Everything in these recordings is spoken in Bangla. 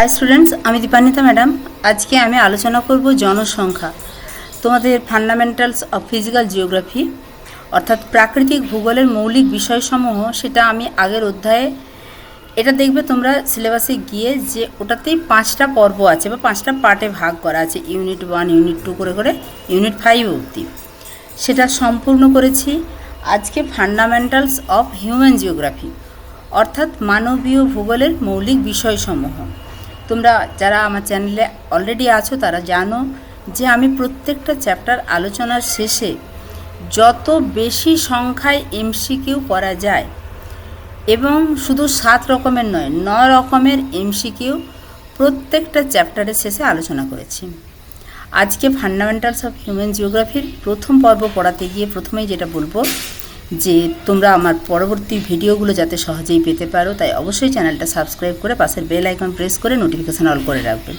হাই স্টুডেন্টস আমি দীপান্বিতা ম্যাডাম আজকে আমি আলোচনা করব জনসংখ্যা। তোমাদের ফান্ডামেন্টালস অফ ফিজিক্যাল জিওগ্রাফি অর্থাৎ প্রাকৃতিক ভূগোলের মৌলিক বিষয়সমূহ, সেটা আমি আগের অধ্যায়ে, এটা দেখবে তোমরা সিলেবাসে গিয়ে যে ওটাতেই পাঁচটা পর্ব আছে বা পাঁচটা পার্টে ভাগ করা আছে ইউনিট ওয়ান ইউনিট টু করে করে ইউনিট ফাইভ অবধি। সেটা সম্পূর্ণ করেছি আজকে ফান্ডামেন্টালস অফ হিউম্যান জিওগ্রাফি অর্থাৎ মানবীয় ভূগোলের মৌলিক বিষয়সমূহ। তোমরা যারা আমার চ্যানেলে অলরেডি আছো, তারা জানো যে আমি প্রত্যেকটা চ্যাপ্টার আলোচনার শেষে যত বেশি সংখ্যায় এমসিকিউ করা যায়, এবং শুধু সাত রকমের নয়, ন রকমের এমসিকিউ প্রত্যেকটা চ্যাপ্টারের শেষে আলোচনা করেছি। আজকে ফান্ডামেন্টালস অফ হিউম্যান জিওগ্রাফির প্রথম পর্ব পড়াতে গিয়ে প্রথমেই যেটা বলব যে তোমরা আমার পরবর্তী ভিডিওগুলো যাতে সহজেই পেতে পারো, তাই অবশ্যই চ্যানেলটা সাবস্ক্রাইব করে পাশের বেল আইকন প্রেস করে নোটিফিকেশান অল করে রাখবে।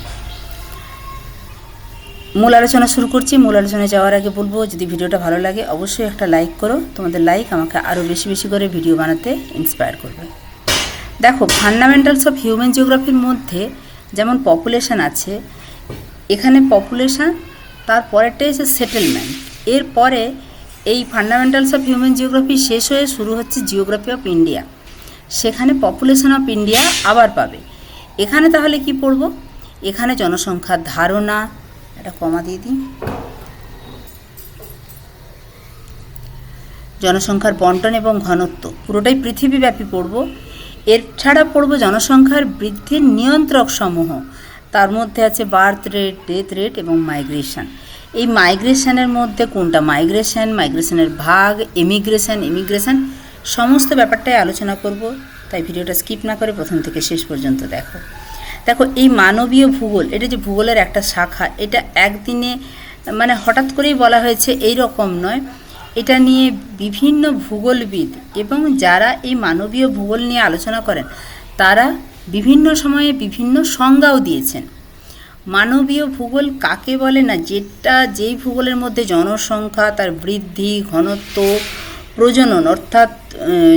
মূল আলোচনা শুরু করছি। মূল আলোচনায় যাওয়ার আগে বলব, যদি ভিডিওটা ভালো লাগে, অবশ্যই একটা লাইক করো। তোমাদের লাইক আমাকে আরও বেশি বেশি করে ভিডিও বানাতে ইন্সপায়ার করবে। দেখো ফান্ডামেন্টালস অফ হিউম্যান জিওগ্রাফির মধ্যে যেমন পপুলেশান আছে, এখানে পপুলেশান তারপরেরটাই হচ্ছে সেটেলমেন্ট এরপরে এই ফান্ডামেন্টালস অফ হিউম্যান জিওগ্রাফি শেষ হয়ে শুরু হচ্ছে জিওগ্রাফি অফ ইন্ডিয়া সেখানে পপুলেশন অফ ইন্ডিয়া আবার পাবে। এখানে তাহলে কি পড়ব? এখানে জনসংখ্যার ধারণা এটা কমা দিয়ে দিই। জনসংখ্যার বন্টন এবং ঘনত্ব, পুরোটাই পৃথিবীব্যাপী পড়ব। এর ছাড়া পড়ব জনসংখ্যার বৃদ্ধির নিয়ন্ত্রক সমূহ। তার মধ্যে আছে বার্থ রেট ডেথ রেট এবং মাইগ্রেশন এই মাইগ্রেশনের মধ্যে কোনটা? মাইগ্রেশন মাইগ্রেশনের ভাগ এমিগ্রেশন ইমিগ্রেশন সমস্ত ব্যাপারটাই আলোচনা করব। তাই ভিডিওটা স্কিপ না করে প্রথম থেকে শেষ পর্যন্ত দেখো। দেখো, এই মানবীয় ভূগোল, এটা যে ভূগোলের একটা শাখা, এটা একদিনে মানে হঠাৎ করেই বলা হয়েছে এই রকম নয়। এটা নিয়ে বিভিন্ন ভূগোলবিদ এবং যারা এই মানবীয় ভূগোল নিয়ে আলোচনা করেন, তারা বিভিন্ন সময়ে বিভিন্ন সংজ্ঞাও দিয়েছেন। মানবীয় ভূগোল কাকে বলে না? যেটা যেই ভূগোলের মধ্যে জনসংখ্যা, তার বৃদ্ধি, ঘনত্ব, প্রজনন, অর্থাৎ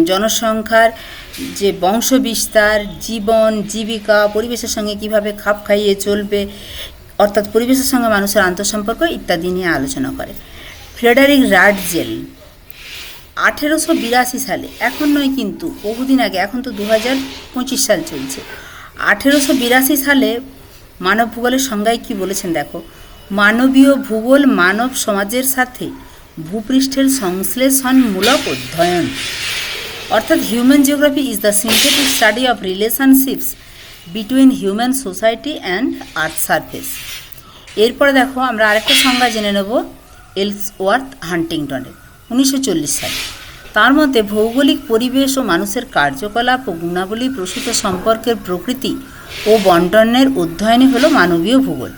জনসংখ্যার যে বংশবিস্তার, জীবন, জীবিকা, পরিবেশের সঙ্গে কীভাবে খাপ খাইয়ে চলবে, অর্থাৎ পরিবেশের সঙ্গে মানুষের আন্তঃসম্পর্ক ইত্যাদি নিয়ে আলোচনা করে। ফ্রেডারিক রাডজেল আঠেরোশো বিরাশি সালে, এখন নয় কিন্তু বহুদিন আগে, এখন তো দু হাজার পঁচিশ সাল চলছে। আঠেরোশো বিরাশি সালে মানব ভূগোলের সংজ্ঞায় কী বলেছেন দেখো? মানবীয় ভূগোল মানব সমাজের সাথে ভূপৃষ্ঠের সংশ্লেষণমূলক অধ্যয়ন। অর্থাৎ human geography is the synthetic study of relationships between human society and earth surface এরপরে দেখো, আমরা আরেকটা সংজ্ঞা জেনে নেব এলস ওয়ার্থ হান্টিংটনের উনিশশো চল্লিশ সালে। তার মধ্যে ভৌগোলিক পরিবেশ ও মানুষের কার্যকলাপ ও গুণাবলী প্রসূত সম্পর্কের প্রকৃতি ও বন্টনের অধ্যয়নই হলো মানবীয় ভূগোল।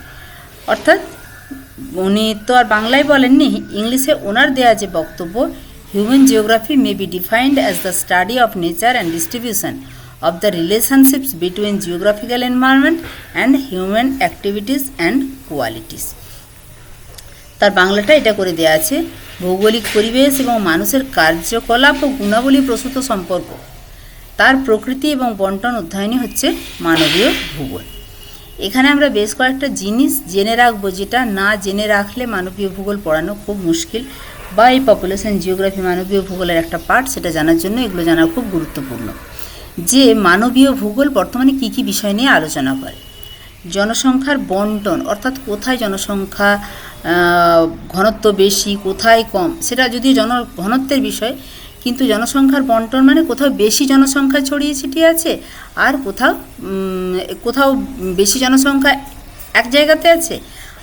অর্থাৎ উনি তো আর বাংলায় বলেননি, ইংলিশে ওনার দেয়া যে বক্তব্য human geography may be defined as the study of nature and distribution of the relationships between geographical environment and human activities and qualities তার বাংলাটা এটা করে দেওয়া আছে, ভৌগোলিক পরিবেশ এবং মানুষের কার্যকলাপ ও গুণাবলী প্রসূত সম্পর্ক। তার প্রকৃতি এবং বন্টন অধ্যয়নই হচ্ছে মানবীয় ভূগোল। এখানে আমরা বেশ কয়েকটা জিনিস জেনে রাখব যেটা না জেনে রাখলে মানবীয় ভূগোল পড়ানো খুব মুশকিল বা এই পপুলেশন জিওগ্রাফি মানবীয় ভূগোলের একটা পার্ট সেটা জানার জন্য এগুলো জানা খুব গুরুত্বপূর্ণ। যে মানবীয় ভূগোল বর্তমানে কী কী বিষয় নিয়ে আলোচনা করে? জনসংখ্যার বন্টন, অর্থাৎ কোথায় জনসংখ্যা ঘনত্ব বেশি, কোথায় কম, সেটা যদিও জন, ঘনত্বের বিষয় কিন্তু জনসংখ্যার বন্টন মানে কোথাও বেশি জনসংখ্যা ছড়িয়ে ছিটিয়ে আছে আর কোথাও কোথাও বেশি জনসংখ্যা এক জায়গাতে আছে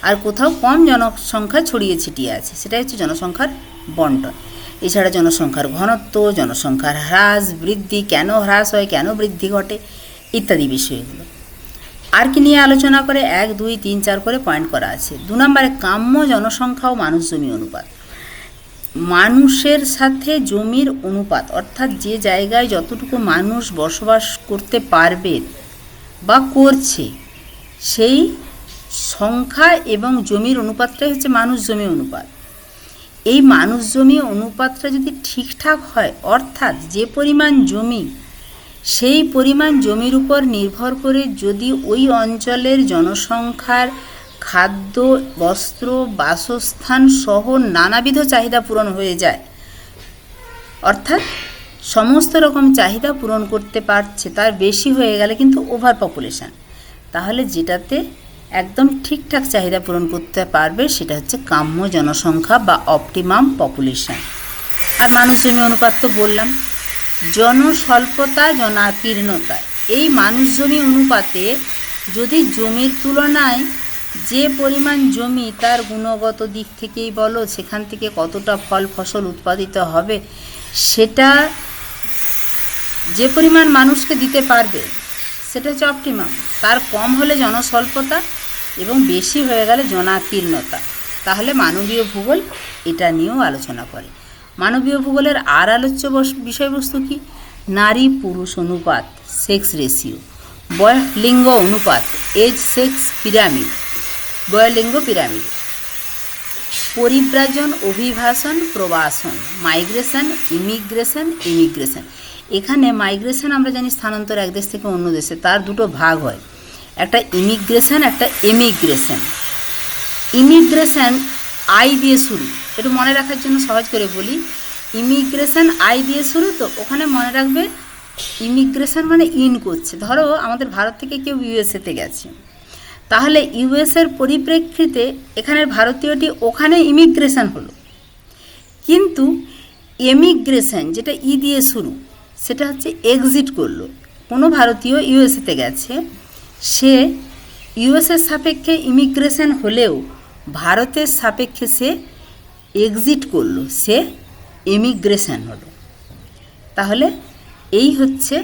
আর কোথাও কম জনসংখ্যা ছড়িয়ে ছিটিয়ে আছে। সেটাই হচ্ছে জনসংখ্যার বন্টন। এছাড়া জনসংখ্যার ঘনত্ব, জনসংখ্যার হ্রাস, বৃদ্ধি, কেন হ্রাস হয়, কেন বৃদ্ধি ঘটে ইত্যাদি বিষয়গুলো। আর কি নিয়ে আলোচনা করে? এক, দুই, তিন, চার করে পয়েন্ট করা আছে। দু নম্বরে কাম্য জনসংখ্যা ও মানুষ জমি অনুপাত। মানুষের সাথে জমির অনুপাত, অর্থাৎ যে জায়গায় যতটুকু মানুষ বসবাস করতে পারবে বা করছে, সেই সংখ্যা এবং জমির অনুপাতটাই হচ্ছে মানুষ জমি অনুপাত। এই মানুষ জমি অনুপাতটা যদি ঠিকঠাক হয়, অর্থাৎ যে পরিমাণ জমি, সেই পরিমাণ জমির উপর নির্ভর করে যদি ওই অঞ্চলের জনসংখ্যার খাদ্য, বস্ত্র, বাসস্থান সহ নানাবিধ চাহিদা পূরণ হয়ে যায়। অর্থাৎ সমস্ত রকম চাহিদা পূরণ করতে পারছে, তার বেশি হয়ে গেলে কিন্তু ওভার পপুলেশান তাহলে যেটাতে একদম ঠিকঠাক চাহিদা পূরণ করতে পারবে, সেটা হচ্ছে কাম্য জনসংখ্যা বা অপটিমাম পপুলেশান আর মানুষ জমি অনুপাত তো বললাম, জনস্বল্পতা, জনাকীর্ণতা, এই মানুষ জমি অনুপাতে যদি জমির তুলনায় যে পরিমাণ জমি তার গুণগত দিক থেকেই বলো, সেখান থেকে কতটা ফল, ফসল উৎপাদিত হবে, সেটা যে পরিমাণ মানুষকে দিতে পারবে, সেটা হচ্ছে অপটিমাম তার কম হলে জনস্বল্পতা এবং বেশি হয়ে গেলে জনাকীর্ণতা। তাহলে মানবীয় ভূগোল এটা নিয়েও আলোচনা করে। মানবীয় ভূগোলের আর আলোচ্য বস- বিষয়বস্তু কি? নারী, পুরুষ অনুপাত সেক্স রেশিও বয় লিঙ্গ অনুপাত এজ সেক্স পিরামিড বয়লিঙ্গ পিরামিড। পরিব্রাজন অভিবাসন প্রবাসন, মাইগ্রেশন, ইমিগ্রেশন ইমিগ্রেশন। এখানে মাইগ্রেশন আমরা জানি স্থানান্তর এক দেশ থেকে অন্য দেশে, তার দুটো ভাগ হয়। একটা ইমিগ্রেশন, একটা এমিগ্রেশন। ইমিগ্রেশন আই দিয়ে শুরু। একটু মনে রাখার জন্য সহজ করে বলি, ইমিগ্রেশন আই দিয়ে শুরু, তো ওখানে মনে রাখবে, ইমিগ্রেশন মানে ইন করছে। ধরো আমাদের ভারত থেকে কেউ ইউএসএতে গেছে। তাহলে ইউএসের পরিপ্রেক্ষিতে এখানের ভারতীয়টি ওখানে ইমিগ্রেশন হলো। কিন্তু এমিগ্রেশন যেটা ই দিয়ে শুরু, সেটা হচ্ছে এক্সিট করল। কোনো ভারতীয় ইউএসএতে গেছে, সে ইউএসের সাপেক্ষে ইমিগ্রেশন হলেও ভারতের সাপেক্ষে সে এক্সিট করল, সে এমিগ্রেশন হলো। তাহলে এই হচ্ছে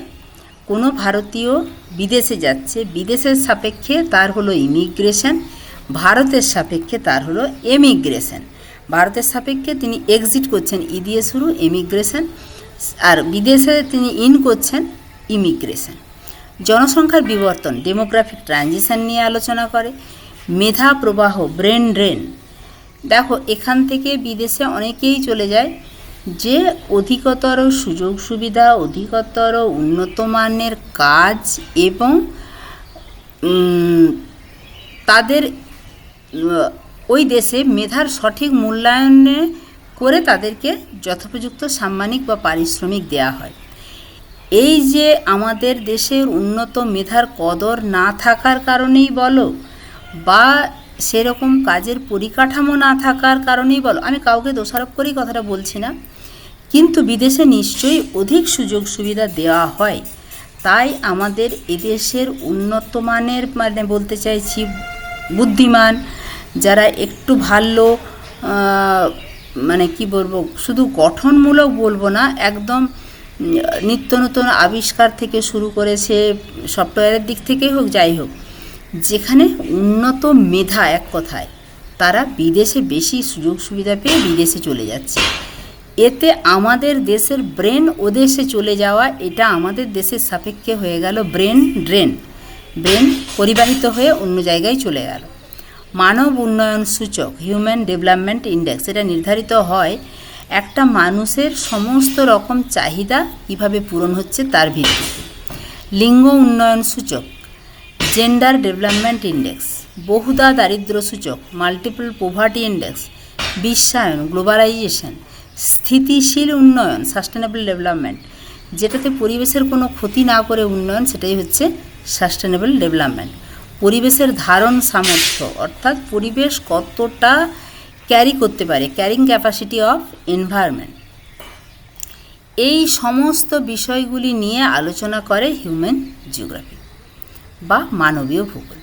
কোনো ভারতীয় বিদেশে যাচ্ছে, বিদেশের সাপেক্ষে তার হলো ইমিগ্রেশন ভারতের সাপেক্ষে তার হলো এমিগ্রেশন ভারতের সাপেক্ষে তিনি এক্সিট করছেন, ই দিয়ে শুরু এমিগ্রেশন আর বিদেশে তিনি ইন করছেন ইমিগ্রেশন জনসংখ্যার বিবর্তন ডেমোগ্রাফিক ট্রানজিশন নিয়ে আলোচনা করে, মেধা প্রবাহ ব্রেন ড্রেন দেখো, এখান থেকে বিদেশে অনেকেই চলে যায় যে অধিকতর সুযোগ সুবিধা, অধিকতর উন্নত মানের কাজ এবং তাদের ওই দেশে মেধার সঠিক মূল্যায়নে করে তাদেরকে যথোপযুক্ত সাম্মানিক বা পারিশ্রমিক দেওয়া হয়। এই যে আমাদের দেশের উন্নত মেধার কদর না থাকার কারণেই বলো বা সেরকম কাজের পরিকাঠামো না থাকার কারণেই বলো, আমি কাউকে দোষারোপ করেই কথাটা বলছি না। কিন্তু বিদেশে নিশ্চয়ই অধিক সুযোগ সুবিধা দেওয়া হয়। তাই আমাদের এদেশের উন্নত মানের মানে বলতে চাইছি বুদ্ধিমান, যারা একটু ভালো মানে কি বলব, শুধু গঠনমূলক বলব না, একদম নিত্য নতুন আবিষ্কার থেকে শুরু করে সে সফটওয়্যারের দিক থেকেই হোক, যাই হোক, যেখানে উন্নত মেধা এক কথায়, তারা বিদেশে বেশি সুযোগ সুবিধা পেয়ে বিদেশে চলে যাচ্ছে। এতে আমাদের দেশের ব্রেন ওদেশে চলে যাওয়া, এটা আমাদের দেশের সাপেক্ষে হয়ে গেল ব্রেন ড্রেন। ব্রেন পরিবাহিত হয়ে অন্য জায়গায় চলে গেল। মানব উন্নয়ন সূচক, হিউম্যান ডেভেলপমেন্ট ইন্ডেক্স, এটা নির্ধারিত হয় একটা মানুষের সমস্ত রকম চাহিদা কীভাবে পূরণ হচ্ছে তার ভিত্তিতে। লিঙ্গ উন্নয়ন সূচক, জেন্ডার ডেভেলপমেন্ট ইন্ডেক্স, বহুদা দারিদ্র সূচক, মাল্টিপল পোভার্টি ইন্ডেক্স, বিশ্বায়ন, গ্লোবালাইজেশন স্থিতিশীল উন্নয়ন সাস্টেনেবল ডেভেলপমেন্ট যেটাতে পরিবেশের কোনো ক্ষতি না করে উন্নয়ন, সেটাই হচ্ছে সাস্টেনেবল ডেভেলপমেন্ট পরিবেশের ধারণ সামর্থ্য, অর্থাৎ পরিবেশ কতটা ক্যারি করতে পারে ক্যারিং ক্যাপাসিটি অফ এনভায়রনমেন্ট এই সমস্ত বিষয়গুলি নিয়ে আলোচনা করে হিউম্যান জিওগ্রাফি বা মানবীয় ভূগোল।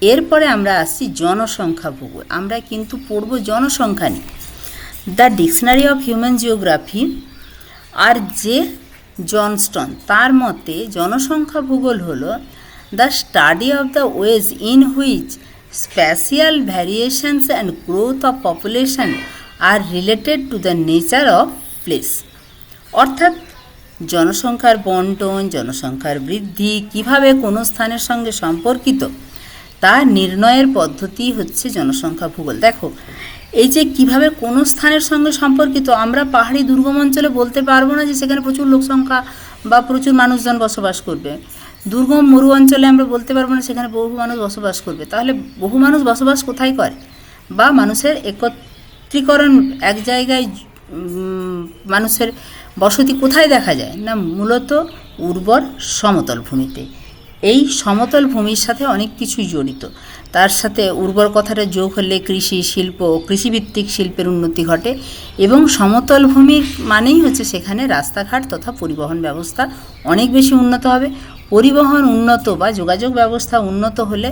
এরপরে আমরা আসছি জনসংখ্যা ভূগোল। আমরা কিন্তু পড়ব জনসংখ্যা নিয়ে। The dictionary of human geography আর যে জনস্টন তার মতে জনসংখ্যা ভূগোল হল the study of the ways in which spatial variations and growth of population are related to the nature of place অর্থাৎ জনসংখ্যার বন্টন, জনসংখ্যার বৃদ্ধি, কীভাবে কোনো স্থানের সঙ্গে সম্পর্কিত তা নির্ণয়ের পদ্ধতি হচ্ছে জনসংখ্যা ভূগোল। দেখো এই যে কীভাবে কোনো স্থানের সঙ্গে সম্পর্কিত, আমরা পাহাড়ি দুর্গম অঞ্চলে বলতে পারব না যে সেখানে প্রচুর লোক সংখ্যা বা প্রচুর মানুষজন বসবাস করবে। দুর্গম মরু অঞ্চলে আমরা বলতে পারব না সেখানে বহু মানুষ বসবাস করবে। তাহলে বহু মানুষ বসবাস কোথায় করে? বা মানুষের একত্রীকরণ এক জায়গায় মানুষের বসতি কোথায় দেখা যায়? না, মূলত উর্বর সমতল ভূমিতে। এই সমতল ভূমির সাথে অনেক কিছুই জড়িত। তার সাথে উর্বর কথাটা যোগ হলে কৃষি শিল্প কৃষিভিত্তিক শিল্পের উন্নতি ঘটে এবং সমতল ভূমির মানেই হচ্ছে সেখানে রাস্তাঘাট তথা পরিবহন ব্যবস্থা অনেক বেশি উন্নত হবে। পরিবহন উন্নত বা যোগাযোগ ব্যবস্থা উন্নত হলে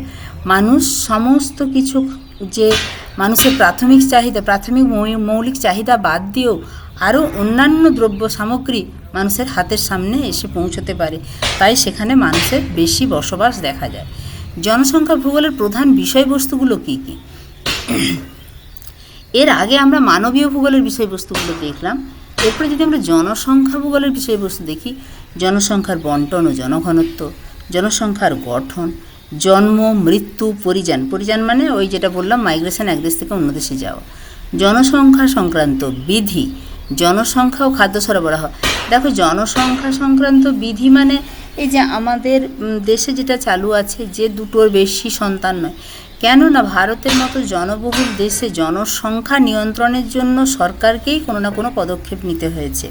মানুষ সমস্ত কিছু যে মানুষের প্রাথমিক চাহিদা, প্রাথমিক মৌলিক চাহিদা বাদ দিয়েও আরও অন্যান্য দ্রব্য সামগ্রী মানুষের হাতের সামনে এসে পৌঁছতে পারে। তাই সেখানে মানুষের বেশি বসবাস দেখা যায়। জনসংখ্যা ভূগোলের প্রধান বিষয়বস্তুগুলো কী কী? এর আগে আমরা মানবীয় ভূগোলের বিষয়বস্তুগুলো দেখলাম। এরপরে যদি আমরা জনসংখ্যা ভূগোলের বিষয়বস্তু দেখি, জনসংখ্যার বন্টন ও জনঘনত্ব, জনসংখ্যার গঠন, জন্ম, মৃত্যু, পরিযান পরিযান মানে ওই যেটা বললাম মাইগ্রেশন এক দেশ থেকে অন্য দেশে যাওয়া। জনসংখ্যা সংক্রান্ত বিধি, জনসংখ্যা ও খাদ্য সরবরাহ। দেখো, জনসংখ্যা সংক্রান্ত বিধি মানে এই যে আমাদের দেশে যেটা চালু আছে যে দুটোর বেশি সন্তান নয়। কেননা ভারতের মতো জনবহুল দেশে জনসংখ্যা নিয়ন্ত্রণের জন্য সরকারকেই কোনো না কোনো পদক্ষেপ নিতে হয়েছে।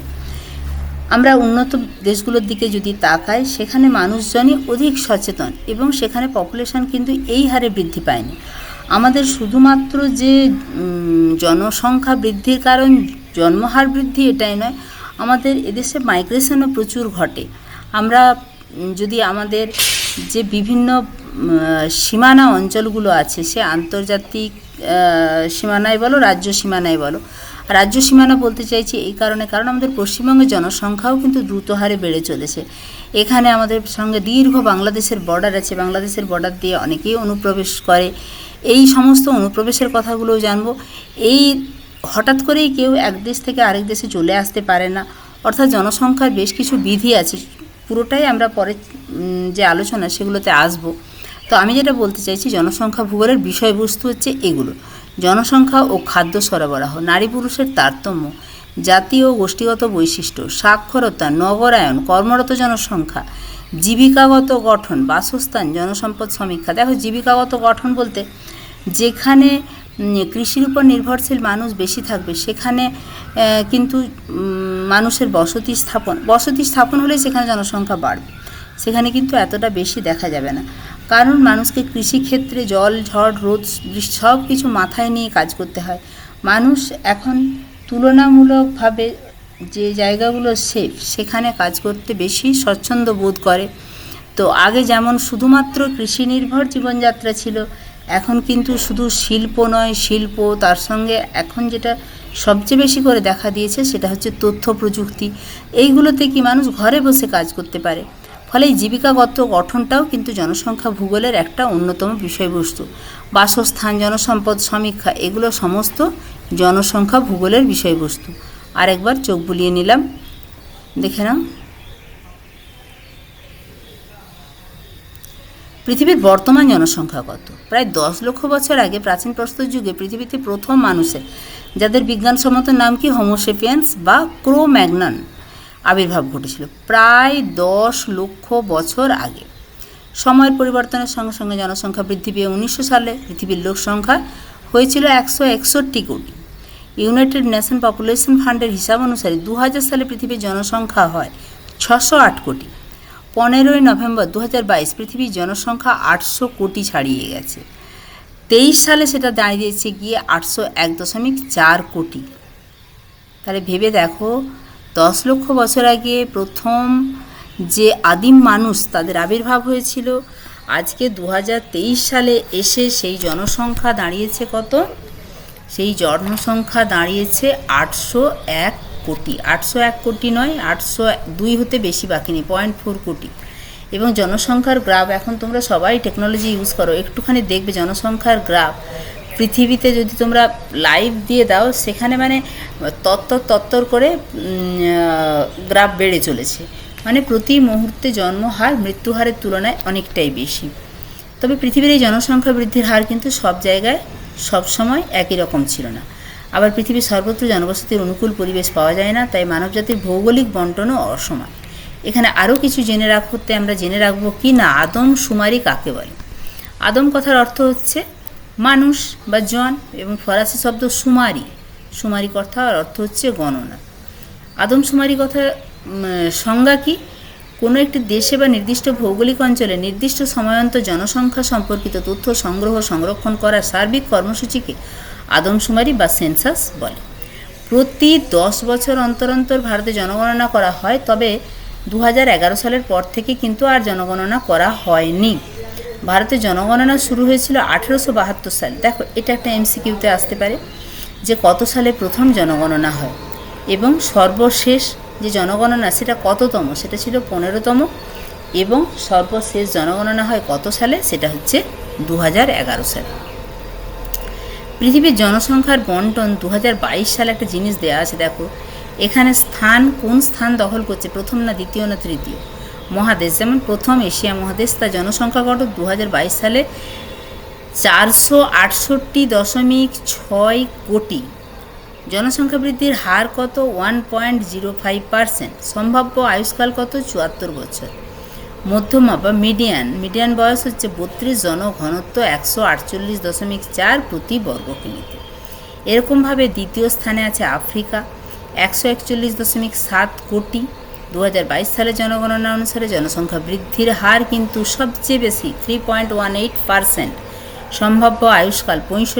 আমরা উন্নত দেশগুলোর দিকে যদি তাকাই, সেখানে মানুষজনই অধিক সচেতন এবং সেখানে পপুলেশন কিন্তু এই হারে বৃদ্ধি পায়নি। আমাদের শুধুমাত্র যে জনসংখ্যা বৃদ্ধির কারণ, জন্মহার বৃদ্ধি এটাই নয়, আমাদের এদেশে মাইগ্রেশনও প্রচুর ঘটে। আমরা যদি আমাদের যে বিভিন্ন সীমানা অঞ্চলগুলো আছে, সে আন্তর্জাতিক সীমানায় বলো, রাজ্য সীমানায় বলো, রাজ্য সীমানা বলতে চাইছি এই কারণে, কারণ আমাদের পশ্চিমবঙ্গের জনসংখ্যাও কিন্তু দ্রুত হারে বেড়ে চলেছে। এখানে আমাদের সঙ্গে দীর্ঘ বাংলাদেশের বর্ডার আছে, বাংলাদেশের বর্ডার দিয়ে অনেকেই অনুপ্রবেশ করে। এই সমস্ত অনুপ্রবেশের কথাগুলোও জানব। এই হঠাৎ করেই কেউ এক দেশ থেকে আরেক দেশে চলে আসতে পারে না, অর্থাৎ জনসংখ্যার বেশ কিছু বিধি আছে। পুরোটাই আমরা পরে যে আলোচনা সেগুলোতে আসব। তো আমি যেটা বলতে চাইছি, জনসংখ্যা ভূগোলের বিষয়বস্তু হচ্ছে এগুলো। জনসংখ্যা ও খাদ্য সরবরাহ, নারী পুরুষের তারতম্য, জাতীয় গোষ্ঠীগত বৈশিষ্ট্য সাক্ষরতা নগরায়ন, কর্মরত জনসংখ্যা, জীবিকাগত গঠন, বাসস্থান, জনসম্পদ সমীক্ষা। দেখো, জীবিকাগত গঠন বলতে যেখানে কৃষির উপর নির্ভরশীল মানুষ বেশি থাকবে। সেখানে কিন্তু মানুষের বসতি স্থাপন বসতি স্থাপন হলে সেখানে জনসংখ্যা বাড়বে। সেখানে কিন্তু এতটা বেশি দেখা যাবে না। কারণ মানুষকে কৃষিক্ষেত্রে জল, ঝড়, রোদ সব কিছু মাথায় নিয়ে কাজ করতে হয়। মানুষ এখন তুলনামূলকভাবে যে জায়গাগুলো সেফ সেখানে কাজ করতে বেশি স্বচ্ছন্দ বোধ করে। তো আগে যেমন শুধুমাত্র কৃষি নির্ভর জীবনযাত্রা ছিল এখন কিন্তু শুধু শিল্প নয়, শিল্প, তার সঙ্গে এখন যেটা সবচেয়ে বেশি করে দেখা দিয়েছে সেটা হচ্ছে তথ্য প্রযুক্তি। এইগুলোতে কি মানুষ ঘরে বসে কাজ করতে পারে? ফলে এই জীবিকাগত গঠনটাও কিন্তু জনসংখ্যা ভূগোলের একটা অন্যতম বিষয়বস্তু। বাসস্থান, জনসম্পদ সমীক্ষা, এগুলো সমস্ত জনসংখ্যা ভূগোলের বিষয়বস্তু। আরেকবার চোখ বুলিয়ে নিলাম। দেখে নাও। পৃথিবীর বর্তমান জনসংখ্যা কত? প্রায় দশ লক্ষ বছর আগে প্রাচীন প্রস্তর যুগে পৃথিবীতে প্রথম মানুষের, যাদের বিজ্ঞানসম্মত নাম কি হোমোসেপিয়েন্স বা ক্রোম্যাগনন আবির্ভাব ঘটেছিল প্রায় দশ লক্ষ বছর আগে। সময়ের পরিবর্তনের সঙ্গে সঙ্গে জনসংখ্যা বৃদ্ধি পেয়ে উনিশশো সালে পৃথিবীর লোক সংখ্যা হয়েছিল একশো একষট্টি কোটি। ইউনাইটেড নেশন পপুলেশন ফান্ডের হিসাব অনুসারে দু হাজার সালে পৃথিবীর জনসংখ্যা হয় ছশো আট কোটি। পনেরোই নভেম্বর দু বাইশ পৃথিবীর জনসংখ্যা আটশো কোটি ছাড়িয়ে গেছে। তেইশ সালে সেটা দাঁড়িয়েছে গিয়ে আটশো এক দশমিক চার কোটি। তাহলে ভেবে দেখো, দশ লক্ষ বছর আগে প্রথম যে আদিম মানুষ তাদের আবির্ভাব হয়েছিল, আজকে দু হাজার তেইশ সালে এসে সেই জনসংখ্যা দাঁড়িয়েছে কত? সেই জনসংখ্যা দাঁড়িয়েছে আটশো এক কোটি। আটশো এক কোটি নয়, আটশো দুই হতে বেশি বাকি নেই পয়েন্ট ফোর কোটি। এবং জনসংখ্যার গ্রাফ এখন তোমরা সবাই টেকনোলজি ইউজ করো, একটুখানি দেখবে জনসংখ্যার গ্রাফ পৃথিবীতে যদি তোমরা লাইভ দিয়ে দাও, সেখানে মানে তত্তর তত্তর করে গ্রাফ বেড়ে চলেছে। মানে প্রতি মুহূর্তে জন্মহার মৃত্যুহারের তুলনায় অনেকটাই বেশি। তবে পৃথিবীর এই জনসংখ্যা বৃদ্ধির হার কিন্তু সব জায়গায়, সব সময় একই রকম ছিল না। আবার পৃথিবীর সর্বত্র জনবসতির অনুকূল পরিবেশ পাওয়া যায় না তাই মানবজাতির ভৌগোলিক বন্টনও অসমান। এখানে আরও কিছু জেনে রাখতে আমরা জেনে রাখব কি না আদম সুমারি কাকে বলে? আদম কথার অর্থ হচ্ছে মানুষ বা জন এবং ফরাসি শব্দ সুমারি। সুমারি কথার অর্থ হচ্ছে গণনা। আদমশুমারি কথা উম, সংজ্ঞা কি? কোনো একটি দেশে বা নির্দিষ্ট ভৌগোলিক অঞ্চলে নির্দিষ্ট সময়ন্ত জনসংখ্যা সম্পর্কিত তথ্য সংগ্রহ সংরক্ষণ করার সার্বিক কর্মসূচিকে আদমশুমারি বা সেন্সাস বলে। প্রতি দশ বছর অন্তর অন্তর ভারতে জনগণনা করা হয়, তবে দু হাজার এগারো সালের পর থেকে কিন্তু আর জনগণনা করা হয়নি। ভারতে জনগণনা শুরু হয়েছিল আঠেরোশো বাহাত্তর সালে। দেখো, এটা একটা এমসিকিউতে আসতে পারে যে কত সালে প্রথম জনগণনা হয় এবং সর্বশেষ যে জনগণনা, সেটা কততম? সেটা ছিল পনেরোতম এবং সর্বশেষ জনগণনা হয় কত সালে? সেটা হচ্ছে দু হাজার এগারো সালে। পৃথিবীর জনসংখ্যার বন্টন দু হাজার বাইশ সালে একটা জিনিস দেওয়া আছে, দেখো। এখানে স্থান কোন স্থান দখল করছে? প্রথম না দ্বিতীয় না তৃতীয়? মহাদেশ। যেমন প্রথম এশিয়া মহাদেশ, তার জনসংখ্যা কত? দু সালে চারশো আটষট্টি দশমিক ছয় কোটি। জনসংখ্যা বৃদ্ধির হার কত? One point zero five percent. সম্ভাব্য আয়ুষ্কাল কত? চুয়াত্তর বছর। মধ্যমা বা মিডিয়ান। মিডিয়ান বয়স হচ্ছে বত্রিশ, জনঘনত্ব একশো আটচল্লিশ দশমিক চার প্রতি বর্গ কিমিতে এরকমভাবে দ্বিতীয় স্থানে আছে আফ্রিকা, একশো একচল্লিশ দশমিক সাত কোটি। দু হাজার বাইশ সালের জনগণনা অনুসারে জনসংখ্যা বৃদ্ধির হার কিন্তু সবচেয়ে বেশি three point one eight percent সম্ভাব্য আয়ুষ্কাল পঁয়ষট্টি